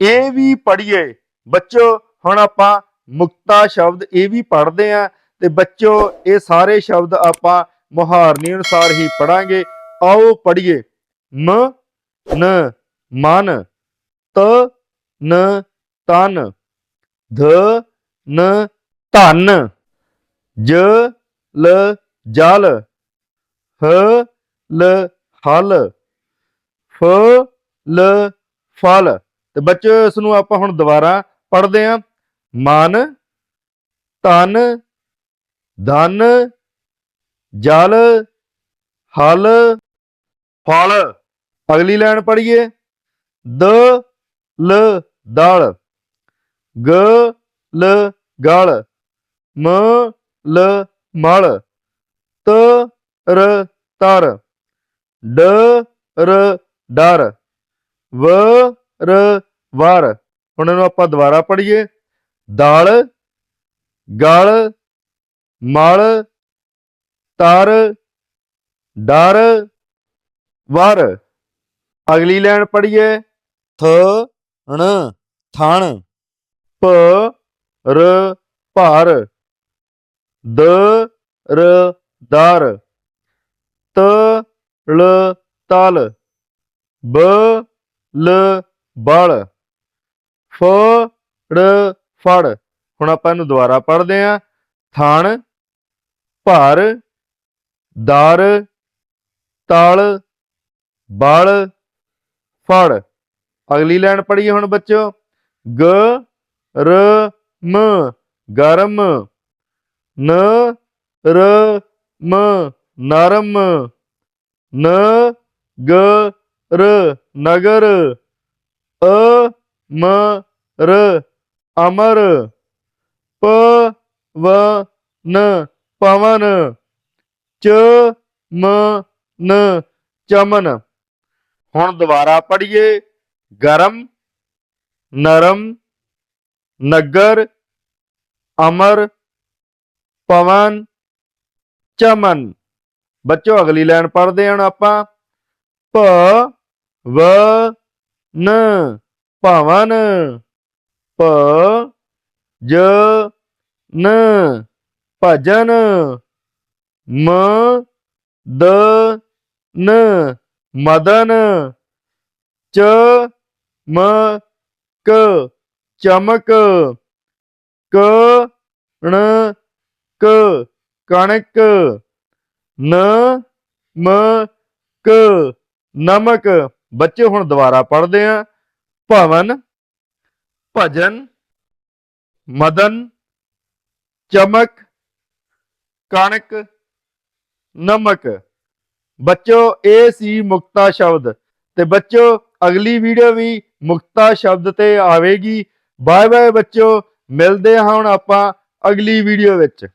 ਇਹ ਵੀ ਪੜ੍ਹੀਏ। ਬੱਚੋ, ਹੁਣ ਆਪਾਂ ਮੁਕਤਾ ਸ਼ਬਦ ਇਹ ਵੀ ਪੜ੍ਹਦੇ ਆ ਤੇ ਬੱਚੋ, ਇਹ ਸਾਰੇ ਸ਼ਬਦ ਆਪਾਂ ਮੁਹਾਰਨੀ ਅਨੁਸਾਰ ਹੀ ਪੜਾਂਗੇ ਆਓ ਪੜ੍ਹੀਏ। ਮ, ਨ, ਮਨ, ਤ, ਨ, ਤਨ, ਧ, ਨ, ਧਨ, ਜ, ਲ, ਜਲ, ਹ, ਲ, ਹਲ, ਫ, ਲ, ਫਲ। ਤੇ ਬੱਚੋ ਇਸ ਨੂੰ ਆਪਾਂ ਹੁਣ ਦੁਬਾਰਾ ਪੜ੍ਹਦੇ ਆਂ ਮਨ ਤਨ ਧਨ, ਜਲ, ਹਲ, ਫਲ। ਅਗਲੀ ਲਾਈਨ ਪੜ੍ਹੀਏ। ਦ, ਲ, ਦਲ। ਗ, ਲ, ਗਲ। ਮ, ਲ, ਮਲ। ਤ, ਰ, ਤਰ। ਡ, ਰ, ਡਰ। ਵ, ਰ ਵਰ ਹੁਣ ਇਹਨੂੰ ਆਪਾਂ ਦੁਬਾਰਾ ਪੜ੍ਹੀਏ। ਦਲ, ਗਲ, ਮਲ, ਤਰ, ਡਰ, ਵਰ। ਅਗਲੀ ਲਾਈਨ ਪੜ੍ਹੀਏ। ਥ, ਣ, ਥਣ। ਪ, ਰ, ਭਰ। ਦ, ਰ, ਦਰ। ਤ, ਲ, ਤਲ। ਬ, ਲ, ਬਲ। ਫ ਫੜ। ਹੁਣ ਆਪਾਂ ਇਹਨੂੰ ਦੁਬਾਰਾ ਪੜ੍ਹਦੇ ਆਂ ਥਣ, ਭਰ, ਦਰ, ਤਲ, ਬਲ, ਫੜ। ਅਗਲੀ ਲਾਈਨ ਪੜ੍ਹੀਏ ਹੁਣ ਬੱਚਿਓ। ਗ, ਰ, ਮ, ਗਰਮ, ਨ, ਰ, ਮ, ਨਰਮ, ਨ, ਗ, ਰ, ਨਗਰ, ਅ, ਮ ਰ, ਅਮਰ, ਪ, ਵ, ਨ, ਪਵਨ, ਚ, ਮ, ਨ, ਚਮਨ। ਹੁਣ ਦੁਬਾਰਾ ਪੜ੍ਹੀਏ। ਗਰਮ, ਨਰਮ, ਨਗਰ, ਅਮਰ, ਪਵਨ, ਚਮਨ। ਬੱਚੋ, ਅਗਲੀ ਲਾਈਨ ਪੜ੍ਹਦੇ ਹਾਂ ਹੁਣ ਆਪਾਂ। ਭ ਵ, ਨ ਭਵਨ ਭ ਜ ਨ ਭਜਨ ਮ ਦ ਨ ਮਦਨ ਚ ਮ ਕ ਚਮਕ ਕ ਣ ਕ ਕਣਕ ਨ ਮ ਕ ਨਮਕ ਬੱਚੇ ਹੁਣ ਦੁਬਾਰਾ ਪੜ੍ਹਦੇ ਆ। ਭਵਨ ਭਜਨ, ਮਦਨ, ਚਮਕ, ਕਣਕ, ਨਮਕ। ਬੱਚੋ ਇਹ ਸੀ ਮੁਕਤਾ ਸ਼ਬਦ। ਤੇ ਬੱਚੋ, ਅਗਲੀ ਵੀਡੀਓ ਵੀ ਮੁਕਤਾ ਸ਼ਬਦ ਤੇ ਆਵੇਗੀ। ਬਾਏ ਬਾਏ ਬੱਚੋ, ਮਿਲਦੇ ਹਾਂ ਹੁਣ ਆਪਾਂ ਅਗਲੀ ਵੀਡੀਓ ਵਿੱਚ।